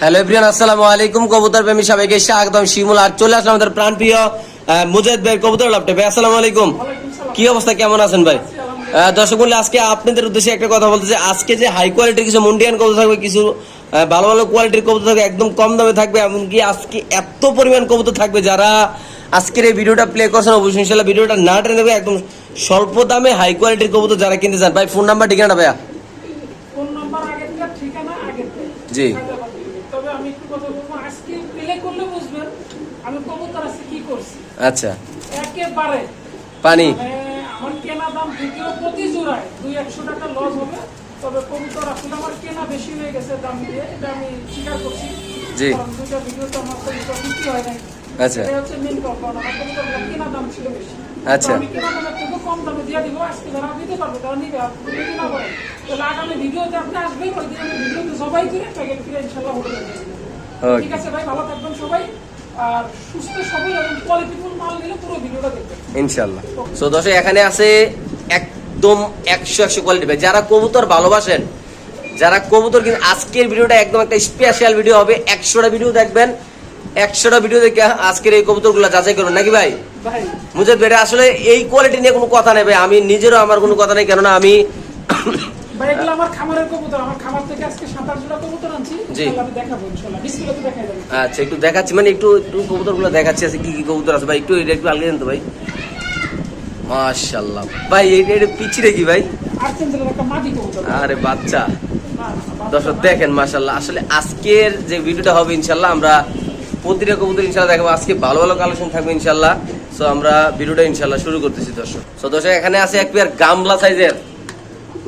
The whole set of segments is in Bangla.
হ্যালো এভরিওয়ান আসসালামু আলাইকুম। কবুতর প্রেমী সবাইকে স্বাগতম শিমুল। আর চলে আসলাম আমাদের প্রাণপ্রিয় মুজাহিদ ভাই কবুতর লাভটে ভাই আসসালামু আলাইকুম। কি অবস্থা? কেমন আছেন ভাই? দর্শক বন্ধু, আজকে আপনাদের উদ্দেশ্যে একটা কথা বলতে চাই। আজকে যে হাই কোয়ালিটির কিছু মুন্ডিয়ান কবুতর থাকবে কিছু ভালো ভালো কোয়ালিটির কবুতর থাকবে একদম কম দামে থাকবে এমনকি আজকে এত পরিমাণ কবুতর থাকবে যারা আজকের এই ভিডিওটা প্লে করছেন অবশ্যই ইনশাল্লাহ ভিডিওটা না টেনে দেবে একদম স্বল্প দামে হাই কোয়ালিটির কবুতর যারা কিনতে চান। ভাই ফোন নাম্বার ঠিকানা ভাইয়া। জি। তবে আমি একটু কথা বলব আজকে প্লে করলে বুঝবেন আমি কি করছি? আচ্ছা। একেবারে। পানি? মানে আমার কেনা দাম থেকেও প্রতি জোড়ায়। দুই একশো টাকা লস হবে। তবে কবুতর আসলে আমার কেনা বেশি হয়ে গেছে দাম দিয়ে। এটা আমি স্বীকার করছি। জি। দুইটা ভিডিওতে আমার কবুতর বিক্রি হয় নাই। আচ্ছা। এটা হচ্ছে মেন কারণ আমার কবুতরগুলো কেনা দাম ছিল বেশি। আচ্ছা। আমি কেনা দামের থেকে কম দামে দিয়ে দিব। আজকে যারা নিতে পারবে তারা নিবে। আর যদি না পারে তাহলে আগামী ভিডিওতে আপনি আসবেন। ওই দিন আমি ভিডিওতে সবাই করে প্যাকেট ঠিক আছে ভাই ভালো থাকবেন সবাই। আর সুস্থ সবল এবং কোয়ালিটিফুল মাল নিলে পুরো ভিডিওটা দেখবেন। ইনশাল্লাহ সো দর্শক এখানে আছে একদম একশো একশো কোয়ালিটি যারা কবুতর ভালোবাসেন যারা কবুতর কিন্তু আজকের ভিডিওটা একদম একটা স্পেশাল ভিডিও হবে। একশোটা ভিডিও দেখবেন। একশোটা ভিডিও দেখে আজকের এই কবুতরগুলো যাচাই করবেন। নাকি ভাই? ভাই। মুজাদ ভাই আসলে এই কোয়ালিটি নিয়ে কোনো কথা নেই ভাই। আমি নিজেরও আমার কোনো কথা নেই কেননা আমি ভাই এগুলো আমার খামারের কবুতর। আমার খামার থেকে আজকে সাত আট জোড়া কবুতর আনছি আমি দেখাবো ইনশাল্লাহ ডিসপ্লেতে দেখা যাবে আচ্ছা একটু দেখাচ্ছি। মানে একটু একটু কবুতরগুলো দেখাচ্ছি। আছে কি কি কবুতর আছে? ভাই একটু এটা একটু আলগে দেন তো ভাই। মাশাল্লাহ ভাই এটা এটা পিছিয়ে কি ভাই? আর্জেন্টিনার একটা মাটি কবুতর। না, আরে বাচ্চা দর্শক দেখেন মাশাল্লাহ আসলে আজকের যে ভিডিওটা হবে ইনশাল্লাহ আমরা প্রতিটা কবুতর ইনশাল্লাহ দেখাবো। আজকে ভালো ভালো কালেকশন থাকবে ইনশাল্লাহ সো আমরা ভিডিওটা ইনশাল্লাহ শুরু করতেছি দর্শক। সো দর্শক এখানে আছে এক পেয়ার গামলা সাইজের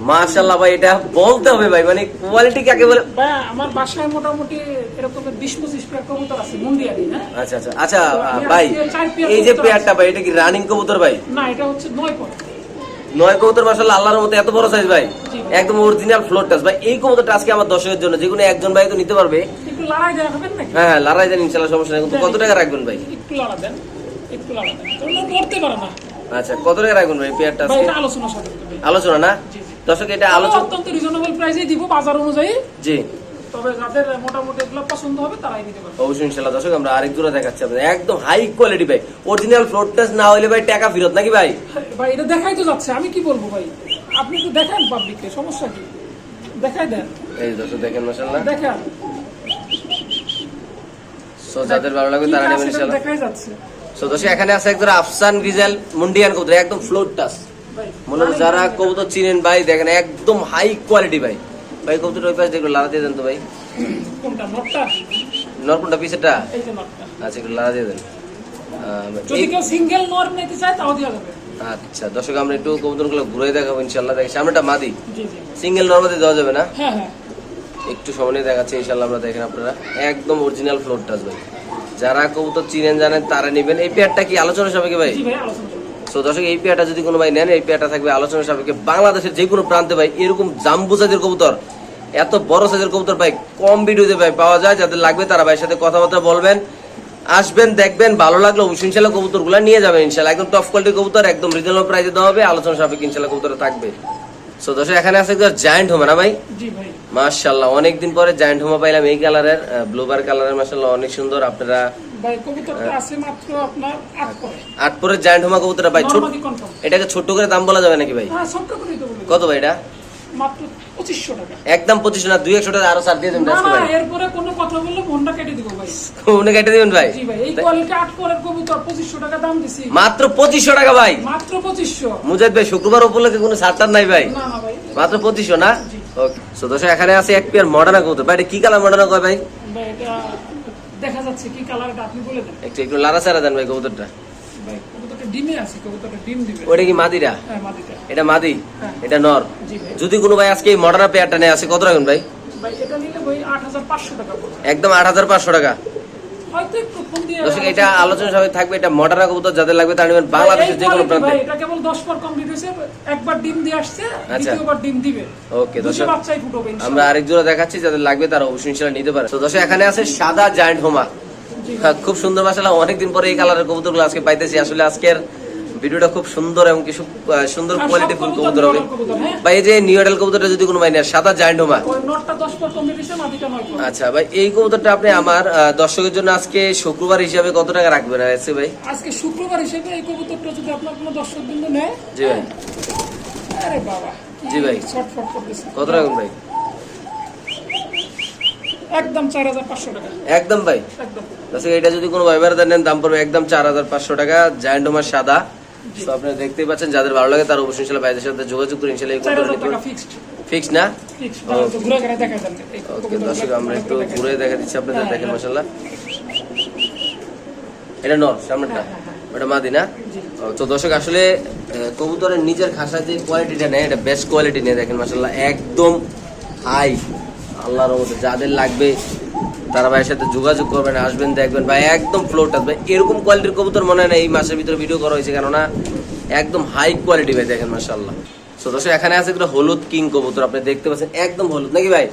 মাশাল্লাহ ভাই এটা বলতে হবে ভাই মানে কোয়ালিটি কাকে বলে? ভাই আমার বাসায় মোটামুটি এরকম বিশ পঁচিশ পেয়ার কবুতর আছে মুন্ডিয়ারি হ্যাঁ? আচ্ছা আচ্ছা আচ্ছা ভাই এই যে পেয়ারটা ভাই এটা কি রানিং কবুতর ভাই? না এটা হচ্ছে নয় পর নয় কবুতর আল্লাহর মতো এত বড় সাইজ ভাই। একদম অরিজিনাল ফ্লোর টাচ ভাই এই কবুতরটা আজকে আমার দর্শকের জন্য যে কোনো একজন ভাই তো নিতে পারবে। একটু লড়াই দেওয়া হবেন নাকি? হ্যাঁ হ্যাঁ লড়াই দেন ইনশাল্লাহ সমস্যা নেই। কিন্তু কত টাকা রাখবেন ভাই? একটু লড়া দেন একটু লড়া দেন। তোমরা ধরতে পারে না। আচ্ছা কত টাকা রাখবেন ভাই পেয়ারটা আজকে? আলোচনা আলোচনা না। দর্শক এটা আলোচনা অত্যন্ত রিজনেবল প্রাইসেই দিব বাজার অনুযায়ী। জি। তবে যাদের মোটামুটি এগুলো পছন্দ হবে তারাই নিতে পারবে। অবশ্যই ইনশাল্লাহ দর্শক আমরা আরেক দূরে দেখাচ্ছি আপনাদের। একদম হাই কোয়ালিটি ভাই। অরিজিনাল ফ্লোর টাচ না হলে ভাই টাকা ফেরত নাকি ভাই? ভাই এটা দেখাই তো যাচ্ছে। আমি কি বলব ভাই? আপনি তো দেখান পাবলিককে সমস্যা কি? দেখাই দেন। এই দর্শক দেখেন মাশাল্লাহ দেখান। সো যাদের ভালো লাগবে তারা নেবেন সেটা দেখাই যাচ্ছে। সো দর্শক এখানে আছে একজন আফসান গ্রিজেল মুন্ডিয়ান কবুতর একদম ফ্লোর টাচ মনে হয় যারা কবুতর চিনেন ভাই দেখেন একদম হাই কোয়ালিটি ভাই। ভাই কবুতর ওই পাশে একটু লাড়া দিয়ে দেন তো ভাই। কোনটা এই যে নটটা। আচ্ছা একটু লাড়া দিয়ে দেন। যদি কেউ সিঙ্গেল নর নিতে চায় তাও দেওয়া যাবে। আচ্ছা দর্শক আমরা একটু কবুতরগুলো ঘুরে দেখাবো ইনশাল্লাহ দেখি। সামনেটা মাদি। সিঙ্গেল নর্মাদি দেওয়া যাবে না? হ্যাঁ হ্যাঁ। একটু সামনে দেখাচ্ছে ইনশাল্লাহ আমরা দেখেন আপনারা। একদম অরিজিনাল ফ্লোর টাচ ভাই। যারা কবুতর চিনেন জানেন তারা নেবেন। এই পেয়ারটা কি আলোচনা সবাইকে ভাই? তো দর্শক এই পেয়ারটা যদি কোনো ভাই নেন এই পেয়ারটা থাকবে আলোচনা সাপেক্ষে বাংলাদেশের যে কোনো প্রান্তে ভাই এরকম জাম্বু সাইজের কবুতর এত বড় সাইজের কবুতর ভাই কম ভিডিওতে ভাই পাওয়া যায় যাদের লাগবে তারা ভাইয়ের সাথে কথাবার্তা বলবেন। আসবেন দেখবেন ভালো লাগল অবশ্যই ইনশাল্লাহ কবুতরগুলা নিয়ে যাবেন ইনশাল্লাহ। একদম টপ কোয়ালিটি কবুতর একদম রিজনেবল প্রাইসে দেওয়া হবে আলোচনা সাপেক্ষে ইনশাল্লাহ কবুতর থাকবে। সো দর্শক এখানে আছে একদম জায়ান্ট হোমা না ভাই? মাশাল্লাহ অনেকদিন পরে জায়ান্ট হোমা পাইলাম এই কালারের ব্লুবার কালারের মাশাল্লাহ অনেক সুন্দর। আপনারা ভাই কবুতরটা আছে মাত্র আপনার আট করে। আট পরে জায়ান্ট হোমা কবুতরটা ভাই ছোট এটাকে ছোট করে দাম বলা যাবে নাকি ভাই? হ্যাঁ তো কত ভাই এটা? মাত্র টাকা। একদম পঁচিশ না দুই একশো টাকা আরও ছাড় দিয়ে দেবেন আজকে ভাই। এরপরে কোনো কথা বললে ফোনটা কেটে দিব ভাই। কেটে দিবেন ভাই? জি ভাই এই কোয়ালিটি আট করের কবুতর পঁচিশশো টাকা দাম দিছি। মাত্র পঁচিশশো টাকা ভাই। মাত্র ভাই শুক্রবার উপলক্ষে কোনো ছাড় নাই ভাই? না না ভাই। মাত্র পঁচিশশো না? ওকে সো দর্শক এখানে আছে এক পেয়ার মডার্না কবুতর। ভাই এটা কি কালার মডার্না কয় ভাই? ভাই এটা দেখা যাচ্ছে কি কালারটা আপনি বলে দেন। একটু একটু লারা সারা দেন ভাই কবুতরটা। ভাই কবুতরটা ডিমে আছে কবুতরটা ডিম দিবে। ওটা কি মাদিরা হ্যাঁ এটা মাদি? হ্যাঁ। এটা নর? যদি কোনো ভাই আজকে এই মডার্না পেয়ারটা নেয় আছে কত রাখবেন ভাই? ভাই এটা নিলে ভাই টাকা পড়বে। একদম হয়তো একটু দর্শক এটা আলোচনা সবাই থাকবে এটা মডার্না কবুতর যাদের লাগবে তারা নেবেন বাংলাদেশের যে কোনো প্রান্তে। এটা কেবল দশ পর কমপ্লিট হয়েছে একবার ডিম দিয়ে আসছে আচ্ছা। দ্বিতীয়বার ডিম দিবে। ওকে দর্শক বাচ্চাই ফুটবে আমরা আরেক জোড়া দেখাচ্ছি যাদের লাগবে তারা অবশ্যই ইনশাআল্লাহ নিতে পারে। তো দর্শক এখানে আছে সাদা জায়ান্ট হোমা। হ্যাঁ, খুব সুন্দর মাসালা অনেকদিন পরে এই কালারের কবুতরগুলো আজকে পাইতেছি। আসলে আজকের ভিডিওটা খুব সুন্দর এবং কিছু সুন্দর কোয়ালিটি ফুল কবুতর হবে। হ্যাঁ? ভাই এই যে নিউ এডাল কবুতরটা যদি কোনো ভাই নেয় সাদা নয় পর। আচ্ছা ভাই এই কবুতরটা আপনি আমার দর্শকের জন্য আজকে শুক্রবার হিসাবে কত টাকা রাখবেন ভাই? আজকে শুক্রবার হিসেবে এই কবুতরটা যদি আপনার কোনো দর্শক বিন্দু নেয় জি ভাই। আরে বাবা জি ভাই। কত রাখবেন ভাই? একদম চার হাজার পাঁচশো টাকা। একদম ভাই। একদম। আচ্ছা এটা যদি কোনো ভাইবার নেন দাম পড়বে একদম চার হাজার পাঁচশো টাকা। জায়ান্ডোমার সাদা। তো আপনারা দেখতেই পাচ্ছেন যাদের ভালো লাগে তার অবশ্যই ইনশাল্লাহ ভাইদের সাথে যোগাযোগ করে ইনশাল্লাহ ফিক্সড না? ওকে দর্শক আমরা একটু ঘুরে দেখা দিচ্ছি আপনাদের হ্যাঁ, দেখেন হ্যাঁ। মাসাল্লাহ এটা নর সামনেটা হ্যাঁ, ওটা মাদি না? তো দর্শক আসলে কবুতরের নিজের খাসা যে কোয়ালিটিটা নেয় এটা বেস্ট কোয়ালিটি নেই দেখেন মাসাল্লাহ একদম হাই আল্লাহর মধ্যে যাদের লাগবে তারা ভাইয়ের সাথে যোগাযোগ করবেন আসবেন দেখবেন। ভাই একদম ফ্লোট আসবে এরকম কোয়ালিটির কবুতর মনে হয় না এই মাসের ভিতরে ভিডিও করা হয়েছে কেননা একদম হাই কোয়ালিটি ভাই দেখেন মাসাল্লাহ দর্শক এখানে আছে একটা হলুদ কিং কবুতর আপনি দেখতে পাচ্ছেন একদম হলুদ। নাকি ভাই?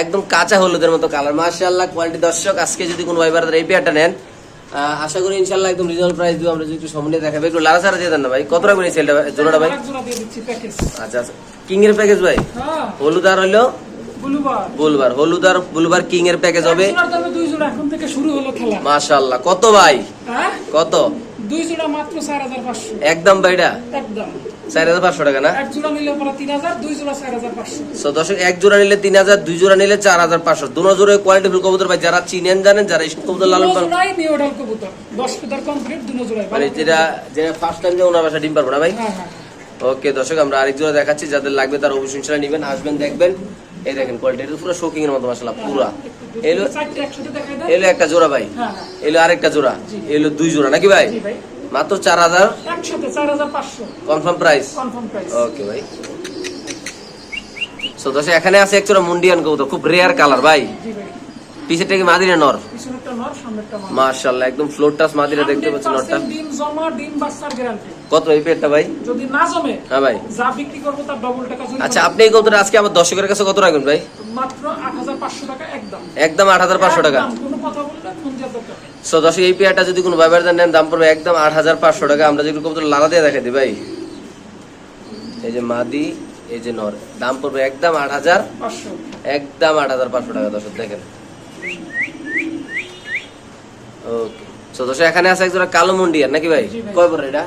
একদম কাঁচা হলুদের মতো কালার মাশাআল্লাহ কোয়ালিটি দর্শক আজকে যদি কোনো ভাই বারাদার এই পেয়ারটা নেন আশা করি ইনশাআল্লাহ একদম রিজনেবল প্রাইস দিব আমরা যদি একটু দেখাবে একটু লারা সারা দিয়ে দেন না ভাই। কত সেলটা জোড়াটা ভাই? আচ্ছা আচ্ছা। কিং এর প্যাকেজ ভাই? হ্যাঁ। হলুদ আর হইল বুলুবার। হলুদ আর বুলবার কিং এর প্যাকেজ হবে মাশাআল্লাহ। কত ভাই? হ্যাঁ? কত? দুই জোড়া মাত্র চার হাজার পাঁচশো। একদম ভাইটা একদম। চার হাজার পাঁচশো টাকা না? এক জোড়া নিলে পরে দুই জোড়া চার হাজার পাঁচশো। সো দর্শক এক জোড়া নিলে তিন হাজার দুই জোড়া নিলে চার হাজার পাঁচশো। দুনো জোড়া কোয়ালিটি ফুল কবুতর ভাই যারা চিনেন জানেন যারা এই কবুতর লালন পালন জোড়াই নিউ কবুতর। দশ ফিটার কমপ্লিট দুনো জোড়াই মানে যেটা যেটা ফার্স্ট টাইম যে ওনার বাসা ডিম পারব না ভাই? হ্যাঁ হ্যাঁ। ওকে দর্শক আমরা আরেক জোড়া দেখাচ্ছি। যাদের লাগবে তার অবশ্যই নিবেন আসবেন দেখবেন। এই দেখেন কোয়ালিটি এটা পুরো শোকিং এর মতো মাসাল্লাহ পুরা। এলো দেখাই দেন। এলো একটা জোড়া ভাই। হ্যাঁ হ্যাঁ। এলো আরেকটা জোড়া। এলো দুই জোড়া নাকি ভাই? মাত্র চার হাজার? কনফার্ম প্রাইস ওকে ভাই। সো দর্শক এখানে আছে একচুরা মুন্ডিয়ান কবুতর খুব রেয়ার কালার ভাই। পিছেরটা কি মাদিনা নর? মার্শাল্লাহ একদম ফ্লোর টাচ মাদিনা দেখতে পাচ্ছেন নরটা। ডিম জমা ডিম বাচ্চার গ্যারান্টি কত এই পেটটা ভাই? যদি না জমে হ্যাঁ ভাই। যা বিক্রি করব তার ডবল টাকা। আচ্ছা আপনি এই কবুতরটা আজকে আমার দর্শকের কাছে কত রাখবেন ভাই? মাত্র আট হাজার পাঁচশো টাকা একদম। একদম আট হাজার পাঁচশো টাকা। কোনো কথা বললে ফোন দেওয়ার দরকার? সো দর্শক এই পেয়ারটা যদি কোনো ব্যবহার নেন দাম পড়বে একদম আট হাজার পাঁচশো টাকা। আমরা যদি কবুতর লালা দিয়ে দেখাই দিই ভাই। এই যে মাদি এই যে নর দাম পড়বে একদম আট হাজার পাঁচশো। একদম আট হাজার পাঁচশো টাকা দর্শক দেখেন। ওকে সো দর্শক এখানে আছে একজোড়া কালো মুন্ডিয়ান নাকি ভাই? কয় পরে এটা?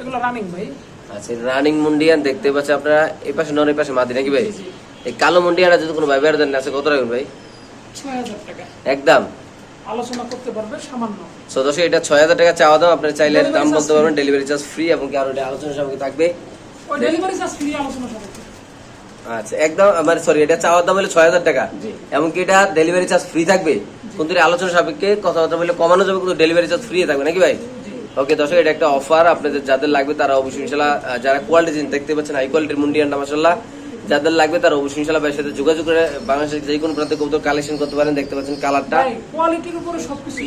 এগুলো রানিং ভাই। আচ্ছা রানিং মুন্ডিয়ান দেখতে পাচ্ছেন আপনারা এই পাশে নর এই পাশে মাদি নাকি ভাই। এই কালো মুন্ডিয়ানটা যদি কোনো ব্যবহার দেন আছে কত রাখবেন ভাই? একদম। আলোচনা করতে পারবে সামান্য। সো দর্শক এটা ছয় হাজার টাকা চাওয়া দাম আপনারা চাইলে দাম বলতে পারবেন ডেলিভারি চার্জ ফ্রি এবং কি আরও আলোচনা সামগ্রী থাকবে? ডেলিভারি চার্জ ফ্রি আলোচনা সাপেক্ষে। আচ্ছা একদম মানে সরি এটা চাওয়ার দাম হলে ছয় হাজার টাকা। এমনকি এটা ডেলিভারি চার্জ ফ্রি থাকবে। কিন্তু আলোচনা সাপেক্ষে কথাবার্তা বলে কমানো যাবে কিন্তু ডেলিভারি চার্জ ফ্রি থাকবে নাকি ভাই? ওকে দর্শক এটা একটা অফার আপনাদের যাদের লাগবে তারা অবশ্যই ইনশাল্লাহ যারা কোয়ালিটি দেখতে পাচ্ছেন হাই কোয়ালিটির মুন্ডিয়ানটা মাসাল্লাহ যাদের লাগবে তারা অবশ্যই ইনশাল্লাহ ভাইয়ের সাথে যোগাযোগ করে বাংলাদেশের যে কোনো প্রান্তে কবুতর কালেকশন করতে পারেন দেখতে পাচ্ছেন কালারটা কোয়ালিটির উপরে সবকিছু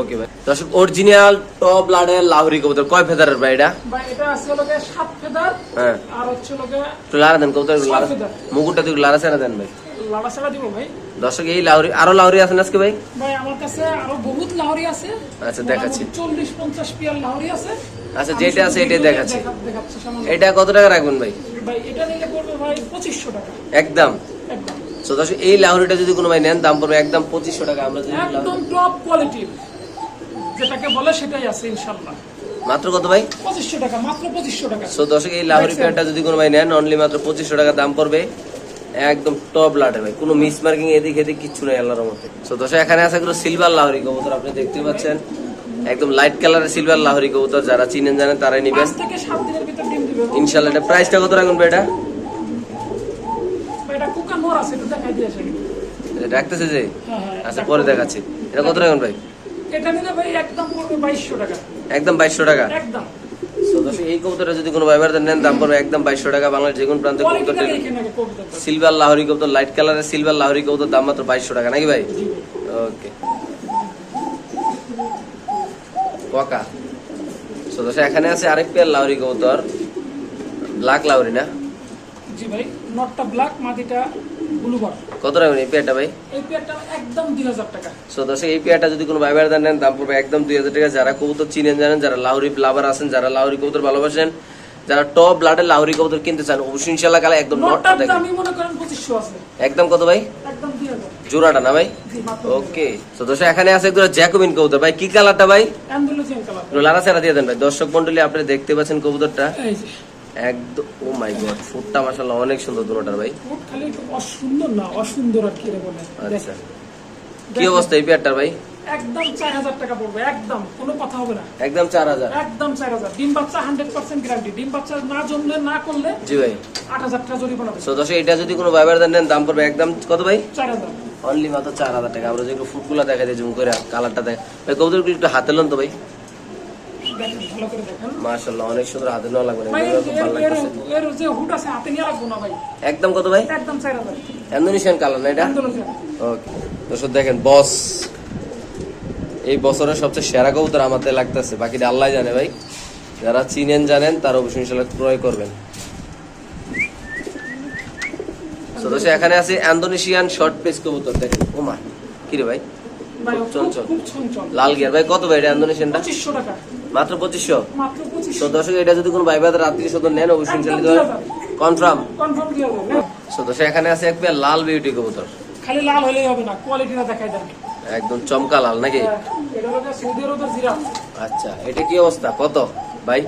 ওকে ভাই। দর্শক অরিজিনাল টপ লাডের লাহরি কবুতর। কয় ফেদারের ভাই এটা? ভাই এটা আছে লোকে সাত ফেদার হ্যাঁ। আর হচ্ছে লারা দেন কবুতর লারা মুকুটটা তুই লারা সেরা দেন ভাই। লাড়া দিব ভাই। দর্শক এই লাহরি আরও লাহরি আছেন আজকে ভাই? ভাই আমার কাছে আরও বহুত লাহরি আছে। আচ্ছা, দেখাচ্ছি। চল্লিশ পঞ্চাশ পিয়ার লাহরি আছে। আচ্ছা, যেটা আছে এটাই দেখাচ্ছি। এটা কত টাকা রাখবেন ভাই? ভাই এটা নিলে পড়বে ভাই টাকা। একদম। একদম। তো দর্শক এই লাহরিটা যদি কোনো ভাই নেন দাম পড়বে একদম পঁচিশশো টাকা। আমরা যদি একদম টপ কোয়ালিটির যেটাকে বলে সেটাই আছে ইনশাল্লাহ মাত্র কত ভাই? পঁচিশশো টাকা মাত্র পঁচিশশো টাকা। সো দর্শক এই লাহরি প্যান্টটা যদি কোনো ভাই নেন অনলি মাত্র পঁচিশশো টাকা দাম পড়বে। একদম টপ লাটের ভাই কোনো মিস মার্কিং এদিক এদিক কিচ্ছু নেই আল্লাহর মধ্যে সো দর্শক এখানে আছে এগুলো সিলভার লাহরি কবুতর আপনি দেখতে পাচ্ছেন। একদম লাইট কালারের সিলভার লাহরি কবুতর যারা চিনেন জানেন তারাই নিবেন। ইনশাল্লাহ এটা প্রাইসটা কত রাখবেন ভাই এটা? রাখতেছে যে? হ্যাঁ, হ্যাঁ, আচ্ছা পরে। দেখাচ্ছি। এটা কত রাখুন ভাই? এটা নিলে ভাই একদম পড়বে বাইশশো টাকা। একদম বাইশশো টাকা? একদম। এই কবুতরটা যদি কোনো ব্যবহার নেন দাম পড়বে একদম বাইশশো টাকা। বাংলার যে কোনো প্রান্তে কবুতর সিলভার লাহরি কবুতর লাইট কালারের সিলভার লাহরি কবুতর দাম মাত্র বাইশশো টাকা নাকি ভাই? ওকে So, দর্শক, এখানে আছে আরেক পেয়ার লাহরি কবুতর। ব্ল্যাক লাহরি না? জি ভাই নটটা ব্ল্যাক মাটিটা কত রাখবেন এই পেয়ারটা ভাই? এই পেয়ারটা একদম দুই হাজার টাকা। সো দর্শক এই পেয়ারটা যদি কোনো ভাই ভাইরা নেন দাম পড়বে একদম দুই হাজার টাকা। যারা কবুতর চিনেন জানেন যারা লাউরি লাভার আছেন যারা লাউরি কবুতর ভালোবাসেন যারা টপ ব্লাডের লাউরি কবুতর কিনতে চান অবশ্যই ইনশাল্লাহ কালে একদম নটটা নটটার দেখেন। দামই মনে করেন পঁচিশশো আছে। একদম কত ভাই? একদম দুই হাজার। জোড়াটা না ভাই? ওকে তো দর্শক এখানে আছে একদম জ্যাকোবিন কবুতর। ভাই কি কালারটা ভাই? Andalusian colour. লারা ছাড়া দিয়ে দেন ভাই। দর্শক মন্ডলী আপনি দেখতে পাচ্ছেন কবুতরটা। এই একদম ও মাই গড ফুটটা মাশাআল্লাহ অনেক সুন্দর দুটোটার ভাই। খালি অসুন্দর না অসুন্দর আর কি বলে। আচ্ছা। কি অবস্থা এই পেয়ারটার ভাই? একদম চার হাজার টাকা পড়বে একদম কোনো কথা হবে না। একদম চার হাজার? একদম চার হাজার। ডিম বাচ্চা হান্ড্রেড পার্সেন্ট গ্যারান্টি ডিম বাচ্চা না জমলে না করলে জি ভাই। আট হাজার টাকা জরিমানা হবে সো দর্শক এটা যদি কোনো ভাই ভাইরা নেন দাম পড়বে একদম কত ভাই? চার হাজার। অনলি মাত্র চার হাজার টাকা। আমরা যে একটু ফুটগুলা দেখা যায় জুম করে কালারটা দেখ। ভাই কবুতর একটু হাতে লোন তো ভাই। ভালো করে দেখেন মাশাআল্লাহ অনেক সুন্দর হাতে নেওয়া লাগবে এর- যে হুট আছে হাতে নিয়ে রাখব না ভাই। একদম কত ভাই? একদম চার হাজার। ইন্দোনেশিয়ান কালার না এটা? ওকে। দর্শক দেখেন বস। এই বছরের সবচেয়ে সেরা কবুতর আমাদের লাগতেছে বাকিটা আল্লাহ জানে ভাই। যারা চিনেন জানেন তারা অবশ্যই ইনশাল্লাহ ক্রয় করবেন। এখানে আছে ইন্দোনেশিয়ান শর্ট পেস কবুতর দেখেন। ওমা কি রে ভাই? চঞ্চল। লাল গিয়ার। ভাই কত ভাই এটা ইন্দোনেশিয়ানটা মাত্র পঁচিশশো? তো দর্শক এটা যদি কোনো ভাই ভাই রাত্রি সদর নেন অবশ্যই। কনফার্ম? তো দর্শক এখানে আছে এক পেয়ার লাল বিউটি কবুতর। খালি লাল হলেই হবে না কোয়ালিটিটা দেখাই দেন। একদম চমকা লাল নাকি? হ্যাঁ, আচ্ছা এটা কি অবস্থা? কত? ভাই?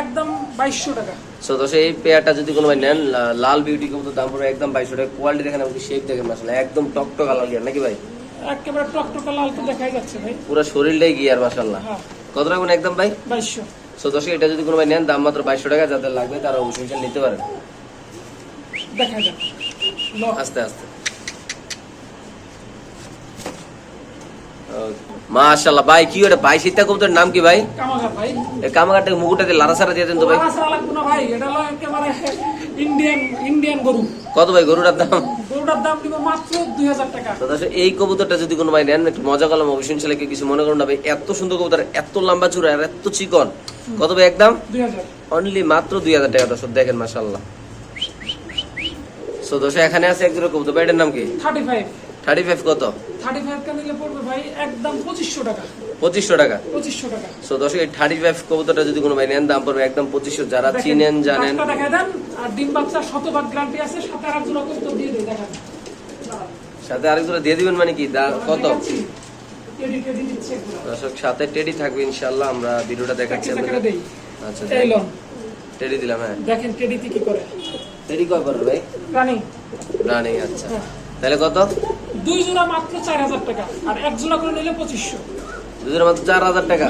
একদম বাইশশো টাকা। সো দর্শক এই পেয়ারটা যদি কোনো ভাই নেন লাল বিউটি কবুতর দাম পড়বে একদম বাইশশো টাকা। কোয়ালিটি দেখেন আপনি শেপ দেখেন মাসালা একদম টকটক লাল গিয়ার নাকি ভাই? একেবারে টকটকা লাল তো দেখাই যাচ্ছে ভাই। পুরো শরীরটাই গিয়ার মাসাল্লাহ হ্যাঁ। কত রাখবেন একদম ভাই? বাইশশো। সো দর্শক এটা যদি কোনো ভাই নেন দাম মাত্র বাইশশো টাকা যাদের লাগবে তারা অবশ্যই নিতে পারেন। দেন ল। আস্তে আস্তে। মাশাল্লাহ ভাই কি ওটা ভাই? শীতা কবুতর নাম কি ভাই? কামাঘাট ভাই। এই কামাকারটাকে মুকুটাতে লারা সারা দিয়ে দেন তো ভাই। লাগবে না ভাই এটা হলো একেবারে ইন্ডিয়ান ইন্ডিয়ান গরু। কত ভাই গরুটার দাম? দাম দিব মাত্র টাকা। এই কবুতরটা যদি কোনো ভাই নেন একটু মজা করলাম অবশ্যই। ছেলেকে কিছু মনে করুন না ভাই এত সুন্দর কবুতর এত লম্বা চূড়া আর এত চিকন। কত ভাই একদম? অনলি মাত্র দুই হাজার টাকা দর্শক দেখেন মাসাল্লাহ সো দর্শক এখানে আছে এক দুটো কবুতর। ভাই এটার নাম কি? থার্টি ফাইভ থার্টি ফাইভ কত? থার্টি ফাইভ কা নিলে পড়বে ভাই একদম পঁচিশশো টাকা। পঁচিশশো টাকা। পঁচিশশো টাকা। সো থার্টি ফাইভ কবুতরটা যদি কোনো ভাই নেন দাম পড়বে একদম পঁচিশশো। যারা চিনেন জানেন। সাথে আরেক দিয়ে দিবেন মানে কি? কত? দর্শক সাথে টেডি থাকবে ইনশাল্লাহ আমরা ভিডিওটা দেখাচ্ছি আচ্ছা টেডি দিলাম হ্যাঁ। দেখেন টেডি কি করে? টেডি কয় পারবে ভাই? রানিং। রানিং আচ্ছা। হ্যাঁ। তাহলে কত? দুই জোড়া মাত্র 4000 টাকা আর এক জোড়া করে নিলে পঁচিশশো। মাত্র চার হাজার টাকা।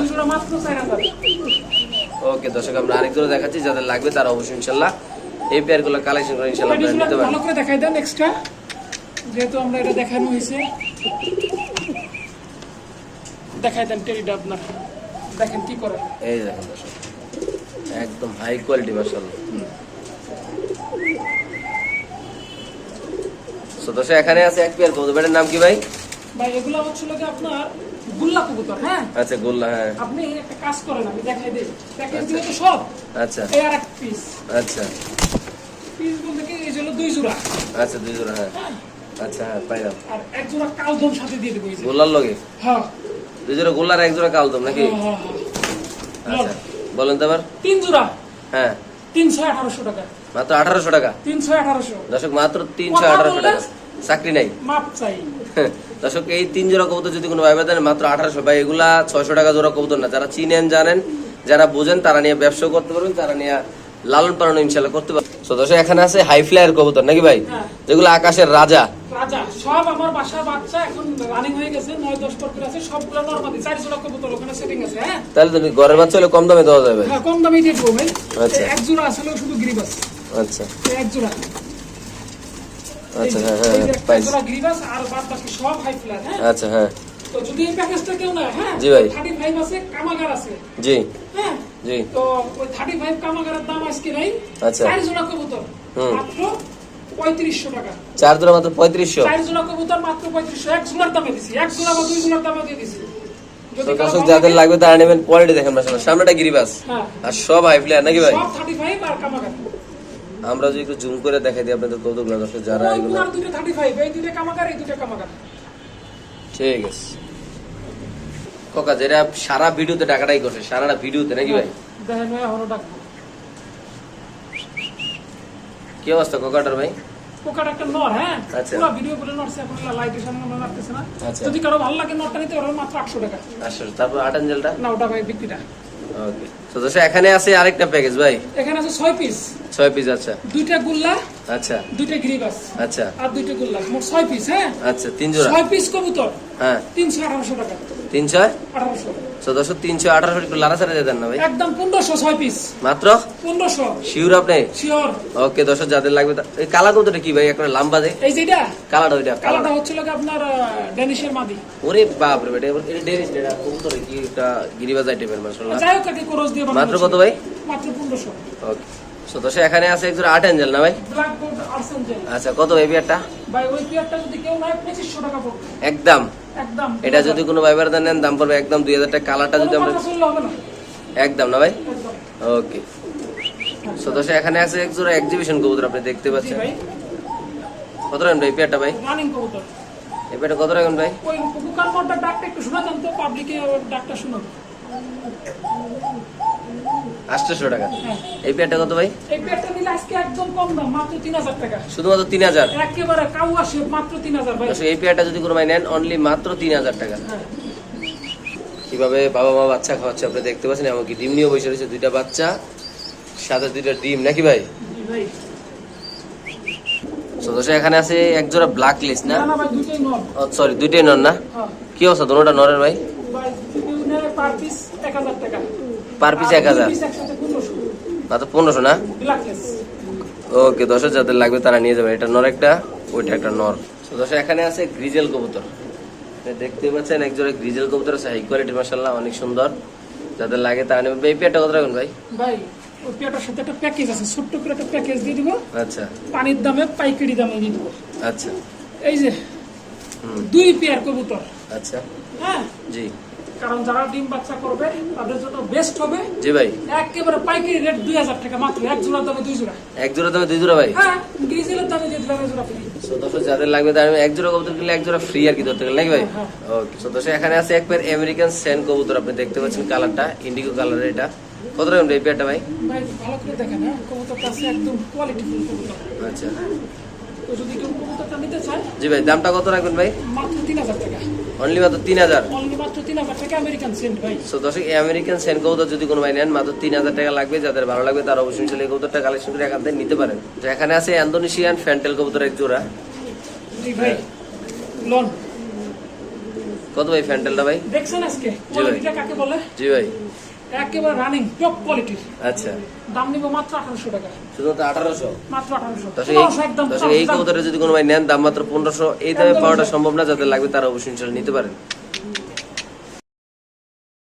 ওকে আমরা দেখাচ্ছি যাদের লাগবে অবশ্যই ইনশাল্লাহ এই পেয়ারগুলো কালেকশন ইনশাল্লাহ এক্সট্রা যেহেতু আমরা এটা দেখানো হয়েছে। আপনার। দেখেন করে। এই দেখেন একদম হাই কোয়ালিটি মাশাআল্লাহ। এখানে আছে এক পেয়ার নাম কি ভাই? ভাই এগুলো হচ্ছে আপনার গুল্লা কবুতর হ্যাঁ? আচ্ছা গোল্লা হ্যাঁ। আপনি একটা কাজ করেন আমি দেখাই দিই। প্যাকেজ দিলে তো সব। আচ্ছা। এই আর এক পিস আচ্ছা। পিস বলতে কি এই হলো দুই জোড়া। আচ্ছা দুই জোড়া হ্যাঁ। হ্যাঁ। আচ্ছা হ্যাঁ পাইলাম। আর এক জোড়া কালদম সাথে দিয়ে দেবো গোল্লার লগে? হ্যাঁ। দুই জোড়া গোল্লার এক জোড়া কালদম নাকি? হ্যাঁ, হ্যাঁ। আচ্ছা। বলেন তো আবার তিন জোড়া। হ্যাঁ। তিনশো আঠারোশো টাকা। মাত্র আঠারোশো টাকা? তিনশো আঠারোশো। দর্শক মাত্র তিনশো আঠারোশো টাকা। চাকরি নাই। মাপ চাই। দর্শক এই তিন জোড়া কবুতর যদি কোনো ভাই দেন মাত্র আঠারোশো। ভাই এগুলা ছয়শো টাকা জোড়া কবুতর না। যারা চিনেন জানেন যারা বোঝেন তারা নিয়ে ব্যবসা করতে পারবেন তারা নিয়ে লালন পালন ইনশাল্লাহ করতে পারবেন। তো দর্শক এখানে আছে হাই ফ্লায়ার কবুতর নাকি ভাই? হ্যাঁ। যেগুলো আকাশের রাজা। রাজা সব আমার বাসার বাচ্চা এখন রানিং হয়ে গেছে নয় দশ পর করে আছে সবগুলো নর্মালি চার জোড়া কবুতর ওখানে সেটিং আছে হ্যাঁ? তাহলে তো ঘরের বাচ্চা হলে কম দামে দেওয়া যাবে। হ্যাঁ কম দামে দিয়ে দেবো ভাই। আচ্ছা। এক জোড়া আসলে শুধু গ্রিবাস। আচ্ছা। এক জোড়া। আচ্ছা হ্যাঁ হ্যাঁ হ্যাঁ, একটা পাইছি। জোড়া আর বাদ বাকি সব হাই ফ্ল্যাট হ্যাঁ? আচ্ছা হ্যাঁ। তো যদি এই প্যাকেজটা কেউ নেয় হ্যাঁ? জি ভাই। থার্টি ফাইভ আছে কামাগার আছে। জি। হ্যাঁ? জি। তো ওই থার্টি ফাইভ কামাগারের দাম আজকে নাই। আচ্ছা। চার জোড়া কবুতর মাত্র পঁয়ত্রিশশো টাকা। চার জোড়া মাত্র পঁয়ত্রিশশো? চার জোড়া কবুতর মাত্র পঁয়ত্রিশশো। এক জোড়ার দামে দিছি এক জোড়া বা দুই জোড়ার দামে দিয়ে দিছি। তো দর্শক যাদের লাগবে তারা নেবেন কোয়ালিটি দেখেন মাসাল্লাহ সামনেটা গিরিবাস হ্যাঁ। আর সব হাই ফ্লায়ার নাকি ভাই? সব থার্টি ফাইভ আর কামাগার। আমরা যদি একটু জুম করে দেখাই দিই আপনাদের কৌতুকগুলো দর্শক যারা এগুলো ঠিক আছে। কোকা যেটা সারা ভিডিওতে টাকাটাই করছে সারাটা ভিডিওতে নাকি ভাই? ডাকবো। কি অবস্থা কোকাটার ভাই? পোকাটা একটা নর হ্যাঁ? আচ্ছা। পুরো ভিডিও করে এখন লাইটের সামনে মনে না। আচ্ছা। যদি কারও ভালো লাগে নটটা নিতে পারবে মাত্র আটশো টাকা। আচ্ছা তারপর আট আঞ্জেলটা? না ওটা ভাই বিক্রিটা। ওকে এখানে আছে আরেকটা প্যাকেজ ভাই? এখানে আছে ছয় পিস ছয় পিস আচ্ছা। দুইটা গুল্লা আচ্ছা। দুইটা গ্রিবাস। আচ্ছা। আর দুইটা গুল্লা মোট ছয় পিস হ্যাঁ? আচ্ছা তিন জোড়া। ছয় পিস কবুতর। হ্যাঁ। তিনশো আঠারোশো টাকা। তিনশো আঠারোশো। তো তিনশো আঠারোশো একটু লারা ছাড়া দেন না ভাই। একদম পনেরোশো ছয় পিস মাত্র? পনেরোশো। শিউর আপনি? শিওর ওকে যাদের লাগবে তা- এই কালা কৌতটা কি ভাই? একটা লাম্বা দে এই যেটা কালাটা ওইটা কালাটা কালাটা হচ্ছিল কি আপনার ডেনিশের মাদি? ওরে বাপ রে বেটা এটা ডেনিস এটা কবুতর কি একটা গিরিবাজ আইটেমের মাশাআল্লাহ। যাই হোক একে ক্রস দিয়ে মাত্র কত ভাই? মাত্র পনেরোশো। ওকে সো এখানে আছে একজন আট অ্যাঞ্জেল না ভাই? আচ্ছা কত ভাই বিয়ারটা ভাই ওই পেয়ারটা যদি কেউ নেয় পঁচিশশো টাকা পড়বে। একদম একদম। এটা যদি কোনো ভাইবার নেন দাম পড়বে একদম দুই হাজার টাকা। কালারটা যদি আমরা একদম না ভাই? ওকে সো দর্শক এখানে আছে এক জোড়া এক্সিবিশন কবুতর আপনি দেখতে পাচ্ছেন। কত রাখেন ভাই পেয়ারটা ভাই? এই পেয়ারটা কত রাখেন ভাই? ডাকটা একটু শোনা যান তো পাবলিকে ডাকটা শুনো আটশোশো টাকা। এই পেয়ারটা কত ভাই? এই পেয়ারটা নিলে আজকে একদম কম দাম মাত্র তিন হাজার টাকা। শুধুমাত্র তিন হাজার? একেবারে কাউ আসে মাত্র তিন হাজার ভাই। দর্শক এই পেয়ারটা যদি কোনো ভাই নেন অনলি মাত্র তিন হাজার টাকা। হ্যাঁ। কীভাবে বাবা মা বাচ্চা খাওয়াচ্ছে আপনি দেখতে পাচ্ছেন এমনকি ডিম নিয়েও বসে রয়েছে দুইটা বাচ্চা সাথে দুইটা ডিম নাকি ভাই? দর্শক এখানে আছে এক জোড়া ব্ল্যাক লিস্ট না সরি দুইটাই নন। না? হ্যাঁ। কি অবস্থা দুটোটা নরের ভাই? নেয় পার পিস এক হাজার টাকা। পার পিস এক হাজার। মাত্র পনেরোশো না? ওকে দর্শক যাদের লাগবে তারা নিয়ে যাবে। এটা নর একটা ওইটা একটা নর। দর্শক এখানে আছে গ্রিজেল কবুতর। দেখতে পাচ্ছেন এক জোড়া গ্রিজেল কবুতর আছে হাই কোয়ালিটি মাসাল্লাহ অনেক সুন্দর। যাদের লাগে তারা নেবে এই পেয়ারটা কত রাখুন ভাই? ভাই ওই পেয়ারটার সাথে একটা প্যাকেজ আছে ছোট্ট করে একটা প্যাকেজ দিয়ে দিব। আচ্ছা। পানির দামে পাইকারি দামে দিয়ে দিব। আচ্ছা। এই যে দুই পেয়ার কবুতর। আচ্ছা। হ্যাঁ? জি। কারণ যারা ডিম বাচ্চা করবে তাদের জন্য বেস্ট হবে জি ভাই। একেবারে পাইকারি রেট দুই হাজার টাকা মাত্র এক জোড়ার দামে দুই জোড়া। এক জোড়া দামে দুই জোড়া ভাই? হ্যাঁ গ্রিজেলের দামে দিয়ে দিলাম জোড়া যাদের লাগবে এক জোড়া কবুতর কিনলে এক জোড়া ফ্রি আর কি ধরতে গেলে ভাই? হ্যাঁ। ওকে সো এখানে আছে এক পেয়ার আমেরিকান কবুতর আপনি দেখতে পাচ্ছেন কালারটা ইন্ডিগো কালারের এটা। কত রকম এই পেয়ারটা ভাই? ভাই ভালো করে দেখেন হ্যাঁ কবুতরটা আছে একদম কোয়ালিটি কবুতর। আচ্ছা। তো যদি কেউ কবুতরটা নিতে চায় জি ভাই দামটা কত রাখবেন ভাই? মাত্র তিন হাজার টাকা। অনলি মাত্র তিন হাজার? অনলি মাত্র টাকা আমেরিকান সেন্ট ভাই। সো দর্শক আমেরিকান সেন কবুতর যদি কোনো ভাই নেন মাত্র তিন হাজার টাকা লাগবে। যাদের ভালো লাগবে তারা অবশ্যই চলে কবুতরটা কালেকশন করে এখান থেকে নিতে পারেন। তো এখানে আছে ইন্দোনেশিয়ান ফ্যান্টেল কবুতর এক জোড়া। জি ভাই লোন। কত ভাই ফ্যান্টেলটা ভাই? দেখছেন আজকে? ভাই। কোয়ালিটিটা কাকে বলে? জি ভাই। একেবারে রানিং টপ কোয়ালিটির আচ্ছা। দাম নিব মাত্র আঠারোশো টাকা। শুধু আঠারোশো? মাত্র আঠারোশো। দর্শক এই একদম। কবুতরে যদি কোনো ভাই নেন দাম মাত্র পনেরোশো। এই দামে পাওয়াটা সম্ভব না যাদের লাগবে তারা অবশ্যই নিতে পারেন।